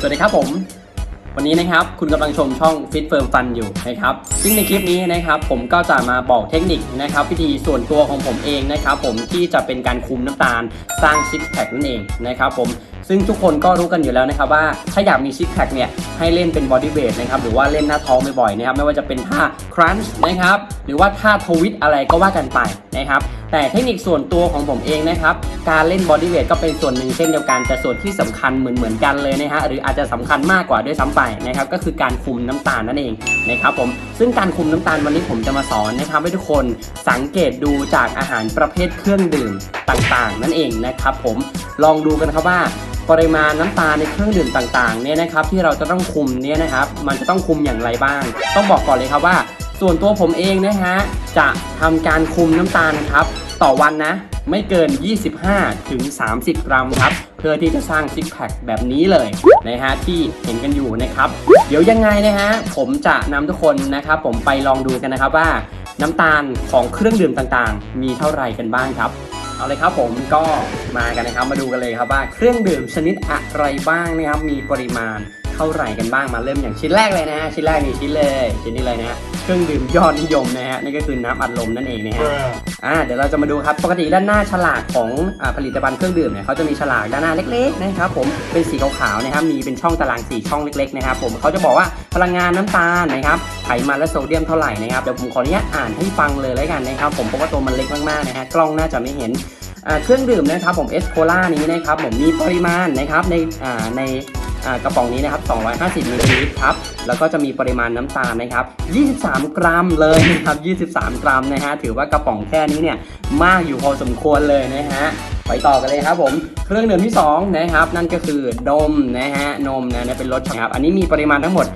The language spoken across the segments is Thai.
สวัสดีครับผม วันนี้นะครับคุณกำลังชมช่อง Fit Firm Fun อยู่นะครับซึ่งในคลิปนี้นะครับผมก็จะมาบอกเทคนิคนะครับวิธีส่วนตัวของผมเองนะครับผมที่จะเป็นการคุมน้ำตาลสร้างซิกแพคนั่นเองนะครับผมซึ่งทุกคนก็รู้กันอยู่แล้วนะครับว่าถ้าอยากมีซิกแพคเนี่ยให้เล่นเป็นบอดี้เวทนะครับหรือว่าเล่นหน้าท้องบ่อยๆนะครับไม่ว่าจะเป็นท่าครันช์นะครับหรือว่าท่าทวิตอะไรก็ว่ากันไปนะครับ แต่เทคนิคส่วนตัวของผมเองนะครับ การเล่นบอดี้เวทก็เป็นส่วนหนึ่งเช่นเดียวกัน แต่ส่วนที่สำคัญเหมือนเหมือนกันเลยนะฮะหรืออาจจะสำคัญมากกว่าด้วยซ้ำไปนะครับก็คือการคุมน้ำตาลนั่นเองนะครับผมซึ่งการคุมน้ำตาลวันนี้ผมจะมาสอนนะครับให้ทุกคนสังเกตดูจากอาหารประเภทเครื่องดื่มต่างๆ นั่นเองนะครับผมลองดูกันครับว่าปริมาณน้ำตาลในเครื่องดื่มต่างๆเนี่ยนะครับที่เราจะต้องคุมเนี่ยนะครับมันจะต้องคุมอย่างไรบ้าง ต้องบอกก่อนเลยครับว่า ส่วนตัวผมเองนะฮะจะทำการคุมน้ำตาลครับ ต่อวันนะ ไม่เกิน 25ถึงกรัมครับ เพื่อที่จะสร้างซิกแพคแบบนี้เลยนะฮะที่เห็นกันอยู่นะครับ เดี๋ยวยังไงนะฮะผมจะนำทุกคนนะครับผมไปลองดูกันนะครับว่าน้ำตาลของเครื่องดื่มต่างๆ มีเท่าไหร่กันบ้างครับเอาเลยครับผมก็มากันนะครับมาดูกันเลยครับว่าเครื่องดื่มชนิดอะไรบ้างนะครับมีปริมาณเท่าไหร่กันบ้างมาเริ่มอย่างชิ้นแรกเลยนะฮะชิ้นแรกนี่ชิ้นเลยชิ้นนี้เลยนะ เครื่องดื่มยอดนิยมนะฮะนั่นก็คือน้ำอัดลมนั่นเองนะฮะอ่าเดี๋ยวเราจะมาดูครับปกติด้านหน้าฉลากของอ่าผลิตภัณฑ์เครื่องดื่มเนี่ยเขาจะมีฉลากด้านหน้าเล็กๆนะครับผมเป็นสีขาวๆนะครับมีเป็นช่องตารางสีช่องเล็กๆนะครับผมเขาจะบอกว่าพลังงานน้ำตาลนะครับไขมันและโซเดียมเท่าไหร่นะครับเดี๋ยวผมขออนุญาตอ่านให้ฟังเลยแล้วกันนะครับผมเพราะว่าตัวมันเล็กมากๆนะฮะกล้องน่าจะไม่เห็นอ่าเครื่องดื่มนะครับผมเอสโคล่านี้นะครับผมมีปริมาณนะครับในอ่าในอ่า กระป๋องนี้นะครับ 250มิลลิลิตรครับ แล้วก็จะมีปริมาณน้ำตาลนะครับ 23 กรัมเลยนะครับ 23 กรัมนะฮะ ถือว่ากระป๋องแค่นี้เนี่ยมากอยู่พอสมควรเลยนะฮะ ไปต่อกันเลยครับผม เครื่องดื่มที่สองนะครับ นั่นก็คือนมนะฮะ นมนะเนี่ยเป็นรสช็อกโกแลตครับ อันนี้มีปริมาณทั้งหมด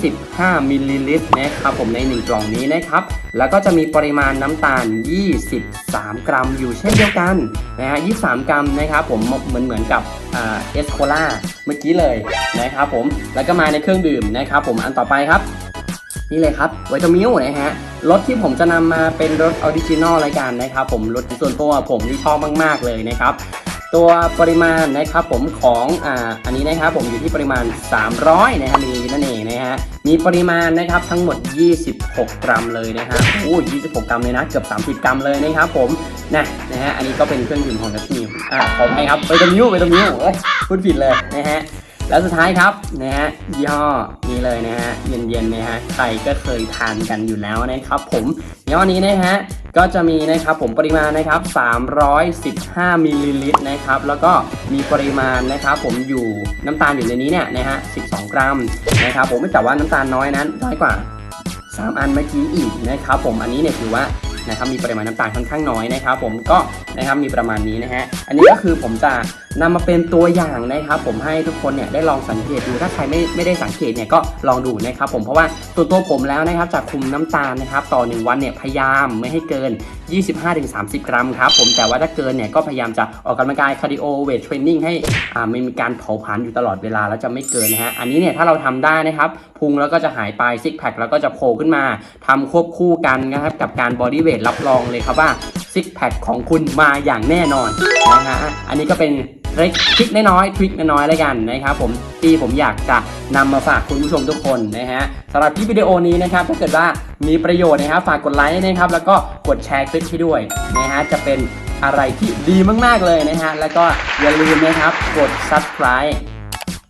25มิลลิลิตรนะครับผมใน 1 กล่องนี้นะครับ แล้วก็จะมีปริมาณน้ำตาล 23 กรัมอยู่เช่นเดียวกันนะฮะ 23 กรัมนะครับผมเหมือนเหมือนกับ เอสโคล่าเมื่อกี้เลยนะครับผมแล้วก็มาในเครื่องดื่มนะครับผมอันต่อไปครับ นี่เลยครับไวตามิลนะฮะรถที่ผมจะนำมาเป็นรถออริจินอลรายการนะครับผมรถส่วนตัวผมที่ชอบมาก ๆ เลยนะครับ ตัวปริมาณนะครับผมของอ่าอันนี้นะครับผมอยู่ที่ปริมาณ 300 นะครับมีนั่นเองนะฮะมีปริมาณนะครับทั้งหมด 26 กรัมเลยนะฮะโอ้26 กรัมเลยนะเกือบ30 กรัมเลยนะครับผมนะนะฮะอันนี้ก็เป็นเครื่องดื่มของดัชมิวอ่าผมให้ครับไปตมิวไปตมิวเอ้ยพูดผิดเลยนะฮะ แล้วสุดท้ายครับนะฮะย่ห้อนี้เลยนะฮะเย็นๆนะฮะใครก็เคยทานกันอยู่แล้วนะครับผมย่ห้อนี้นะฮะก็จะมีนะครับผมปริมาณนะครับ 315มิลลิลิตรนะครับแล้วก็มีปริมาณนะครับผมอยู่น้ำตาลอยู่ในนี้เนี่ยนะฮะ12 กรัมนะครับผมแต่ว่าน้ำตาลน้อยนั้นน้อยกว่า 3 อันเมื่อกี้อีกนะครับผมอันนี้เนี่ยถือว่านะครับมีปริมาณน้ำตาลค่อนข้างน้อยนะครับผมก็นะครับมีประมาณนี้นะฮะอันนี้ก็คือผมจะ นำมาเป็นตัวอย่างนะครับ ผมให้ทุกคนเนี่ยได้ลองสังเกตดูถ้าใครไม่ไม่ได้สังเกตเนี่ยก็ลองดูนะครับ ผมเพราะว่าตัวตัวผมแล้วนะครับจากคุมน้ำตาลนะครับ ต่อ 1 วันเนี่ยพยายามไม่ให้เกิน 25-30 กรัมครับผมแต่ว่าถ้าเกินเนี่ยก็พยายามจะออกกำลังกายคาร์ดิโอเวทเทรนนิ่งให้อ่าไม่มีการเผาผลาญอยู่ตลอดเวลาแล้วจะไม่เกินนะฮะอันนี้เนี่ยถ้าเราทำได้นะครับพุงแล้วก็จะหายไปซิกแพคแล้วก็จะโผล่ขึ้นมาทำควบคู่กันนะครับกับการบอดี้เวทรับรองเลยครับว่าซิกแพคของคุณมาอย่างแน่นอนนะฮะอันนี้ก็เป็นเทริคทริคน้อยๆทริคน้อยๆแล้วกันนะครับผมที่ผมอยากจะนำมาฝากคุณผู้ชมทุกคนนะฮะสำหรับคลิปวิดีโอนี้นะครับถ้าเกิดว่ามีประโยชน์นะครับฝากกดไลค์นะครับแล้วก็กดแชร์คลิปให้ด้วยนะฮะจะเป็นอะไรที่ดีมากๆเลยนะฮะแล้วก็อย่าลืมนะครับกด subscribe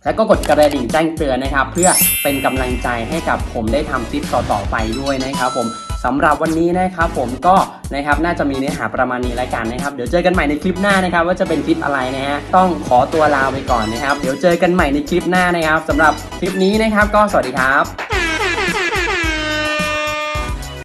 แล้วก็กดกระดิ่งแจ้งเตือนนะครับ เพื่อเป็นกำลังใจให้กับผมได้ทำคลิปต่อๆไปด้วยนะครับผม สำหรับวันนี้นะครับผมก็นะครับน่าจะมีเนื้อหาประมาณนี้แล้วกันนะครับ เดี๋ยวเจอกันใหม่ในคลิปหน้านะครับ ว่าจะเป็นคลิปอะไรนะฮะต้องขอตัวลาไปก่อนนะครับ เดี๋ยวเจอกันใหม่ในคลิปหน้านะครับสำหรับคลิปนี้นะครับ ก็สวัสดีครับ